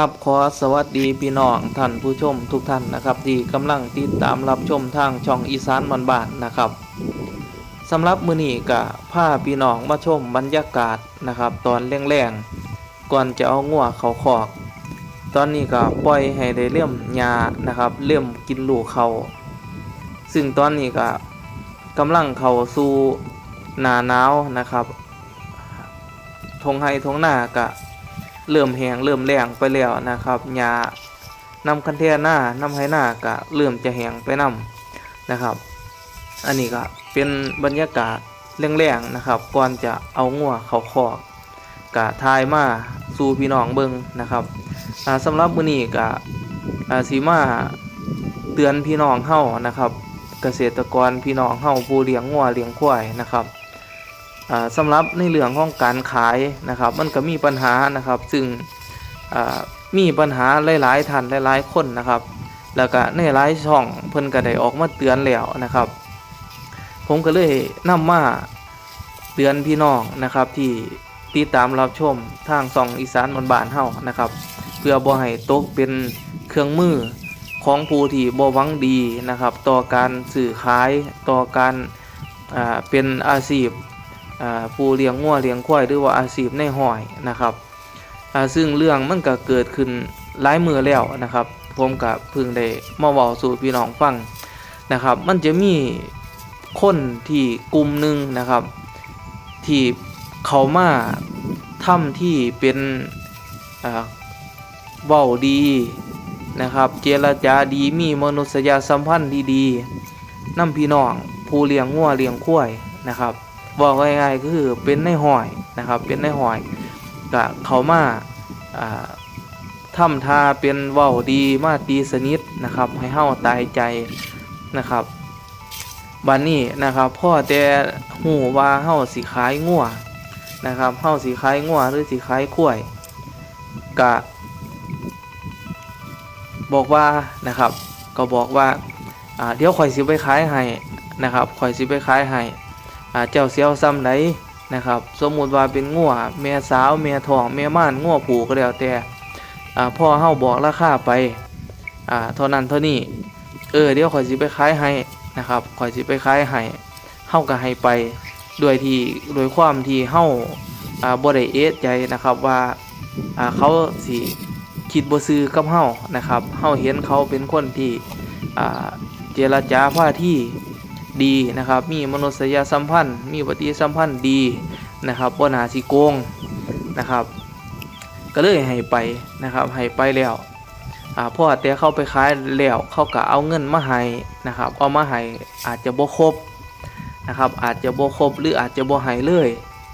ครับขอสวัสดีพี่น้องท่านผู้ชมทุกท่านนะครับที่กำลังติดตามรับชมทางช่องอีสานบ้านบ้านนะครับสำหรับมื้อนี้ก็พาพี่น้องมาชมบรรยากาศนะครับ ตอนแรงๆก่อนจะเอางัวเขาคอก ตอนนี้ก็ปล่อยให้ได้เลี่ยมหญ้านะครับเลี่ยมกินลูกเขาซึ่งตอนนี้ก็กำลังเข้าสู่หนาหนาวนะครับทงไห้ทงหน้าก็ เริ่มแหงเริ่มแรงไปแล้วนะครับหญ้านำคันเทหน้านำไหหน้าก็เริ่มจะแหงไปนํนะครับ อันนี้ก็เป็นบรรยากาศแรงๆนะครับ ก่อนจะเอางัวเขาคอกกะทายมาสู่พี่น้องเบิงนะครับอ่าสำหรับมื้อนี้ก็อาสีมาเตือนพี่น้องเฮานะครับ เกษตรกรพี่น้องเฮาผู้เลี้ยงงัวเลี้ยงควายนะครับ สำหรับในเรื่องของการขายนะครับ มันก็มีปัญหานะครับ ซึ่งมีปัญหาหลายๆท่านหลายๆคนนะครับ แล้วก็ในหลายช่องเพิ่นก็ได้ออกมาเตือนแล้วนะครับ ผมก็เลยนำมาเตือนพี่น้องนะครับที่ติดตามรับชมทางส่องอีสานบนบ้านเฮานะครับ เพื่อบ่ให้ตกเป็นเครื่องมือของผู้ที่บ่หวังดีนะครับ ต่อการสื่อขายต่อการเป็นอาชีพ ผู้เลี้ยงงัวเลี้ยงควายหรือว่าอาชีพในห้อยนะครับซึ่งเรื่องมันก็เกิดขึ้นหลายมือแล้วนะครับ ผมก็เพิ่งได้มาเว้าสู่พี่น้องฟังนะครับ มันจะมีคนที่กลุ่มหนึ่งนะครับ ที่เขามาทำที่เป็นอ่าเว้าดีนะครับ เจรจาดีมีมนุษยสัมพันธ์ดีๆนำพี่น้องผู้เลี้ยงงัวเลี้ยงควายนะครับ บอกง่ายๆก็คือเป็นในหอยนะครับ เป็นในหอยก็เขามาอ่าทำทาเป็นเว้าดีมาตีสนิทนะครับ ให้เฮาตายใจนะครับบันนี้นะครับพ่อแต่หูว่าเฮาสิขายงัวนะครับเฮาสิขายงัวหรือสิขายข้วยกะบอกว่านะครับ ก็บอกว่าเดี๋ยวข่อยสิไปขายให้นะครับข่อยสิไปขายให้ เจ้าเสียวซ้ำไหนนะครับ สมมุติว่าเป็นงัวแม่สาวแม่ทองแม่ม่านงัวผูก็แล้วแต่พ่อเฮาบอกราคาไปเท่านั้นเท่านี้เออเดี๋ยวข่อยสิไปขายให้นะครับข่อยสิไปขายให้เฮาก็ให้ไปด้วยที่โดยความที่เฮาบ่ได้เอะใจนะครับว่าเขาสิคิดบ่ซื่อกับเฮานะครับเฮาเห็นเขาเป็นคนที่เจรจาพาที่ ดีนะครับ มีมนุษยสัมพันธ์ มีปฏิสัมพันธ์ดีนะครับบ่นาสิโกงนะครับ ก็เลยให้ไปนะครับให้ไปแล้วอ่าพ่อแต่เข้าไปขายแล้วเขาก็เอาเงินมาให้นะครับ เอามาให้อาจจะบ่ครบนะครับ อาจจะบ่ครบหรืออาจจะบ่ให้เลย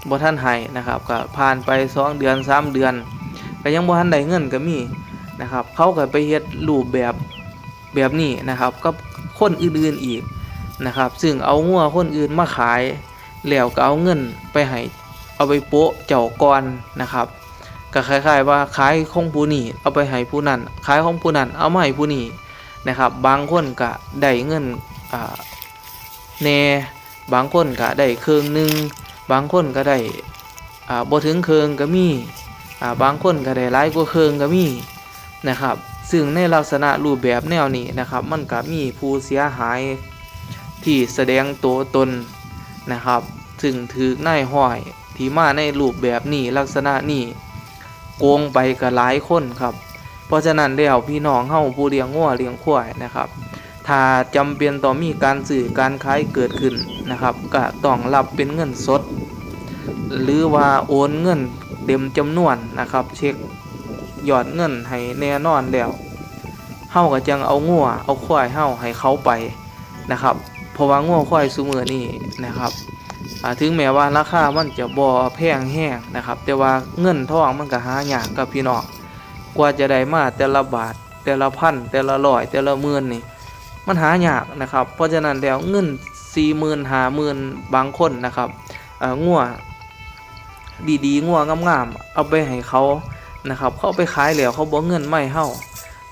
บ่ท่านให้นะครับก็ผ่านไป2เดือน3เดือนก็ยังบ่ทันได้เงินก็มีนะครับ เขาก็ไปเฮ็ดรูปแบบแบบนี้นะครับกับคนอื่นๆอีก นะครับ ซึ่งเอางัวคนอื่นมาขายแล้วก็เอาเงินไปให้เอาไปโปะเจ้าก่อนนะครับก็คล้ายๆว่าขายของผู้นี้เอาไปให้ผู้นั้นขายของผู้นั้นเอามาให้ผู้นี้นะครับ บางคนก็ได้เงินอ่าแน่บางคนก็ได้เครื่องหนึ่งบางคนก็ได้อ่าบ่ถึงเครื่องก็มีอ่าบางคนก็ได้หลายกว่าเครื่องก็มีนะครับ ซึ่งในลักษณะรูปแบบแนวนี้นะครับ มันก็มีผู้เสียหาย ที่แสดงตัวตนนะครับ ซึ่งถือในายห้อยที่มาในรูปแบบนี้ลักษณะนี้โกงไปกับหลายคนครับ เพราะฉะนั้นแล้วพี่น้องเฮาผู้เลี้ยงงัวเลี้ยงควายนะครับ ถ้าจำเป็นต่อมีการสื่อการขายเกิดขึ้นนะครับก็ต้องรับเป็นเงินสด หรือว่าโอนเงินเต็มจำนวนนะครับ เช็คยอดเงินให้แน่นอนแล้วเฮาก็จังเอางัวเอาควายเฮาให้เขาไปนะครับ เพราะว่าง่วควายซูมือนี่นะครับถึงแม้ว่าราคามันจะบ่อแพงแห้งนะครับ แต่ว่าเงินทองมันก็หายากกับพี่น้องกว่าจะได้มาแต่ละบาท แต่ละพันแต่ละร้อยแต่ละหมื่นนี่มันหายากนะครับ เพราะฉะนั้นแล้วเงินสี่หมื่นห้าหมื่นบางคนนะครับง่วดีๆง่วงามๆเอาไปให้เขานะครับ เขาไปขายแล้วเขาบอกเงินไม่เฮา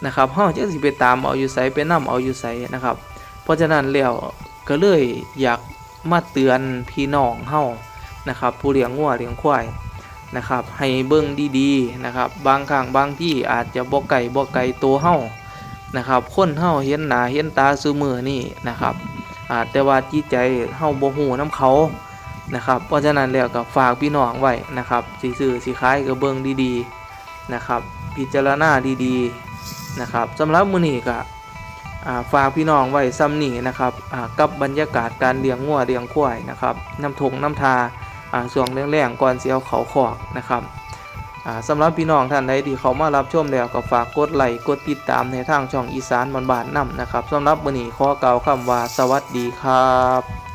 นะครับเฮาจะสิไปตามเอาอยู่ไสไปนํเอาอยู่ไสนะครับ เพราะฉะนั้นแล้ว ก็เลยอยากมาเตือนพี่น้องเฮานะครับ ผู้เลี้ยงงัวเลี้ยงควายนะครับ ให้เบิ่งดีๆนะครับ บางครั้งบางที่อาจจะบ่ไก่บ่ไก่ตัวเฮานะครับคนเฮาเห็นหน้าเห็นตาซุมือนี่นะครับอาแต่ว่าจิตใจเฮาบ่ฮู้นํเขานะครับ เพราะฉะนั้นแล้วก็ฝากพี่น้องไว้นะครับสิซื้อสิขายก็เบิ่งดีๆนะครับ พิจารณาดีๆนะครับสำหรับมื้อนี้ก็ ฝากพี่น้องไว้ซ้ำนี้นะครับกับบรรยากาศการเลี้ยงงัวเลี้ยงควายนะครับน้ำทงน้ำทาส่วงแรงๆก่อนเสียวเขาขอกนะครับสำหรับพี่น้องท่านใดที่เขามารับชมแล้วก็ฝากกดไลค์กดติดตามในทางช่องอีสานบานๆนำนะครับสำหรับวันนี้ขอกล่าวคำว่าสวัสดีครับ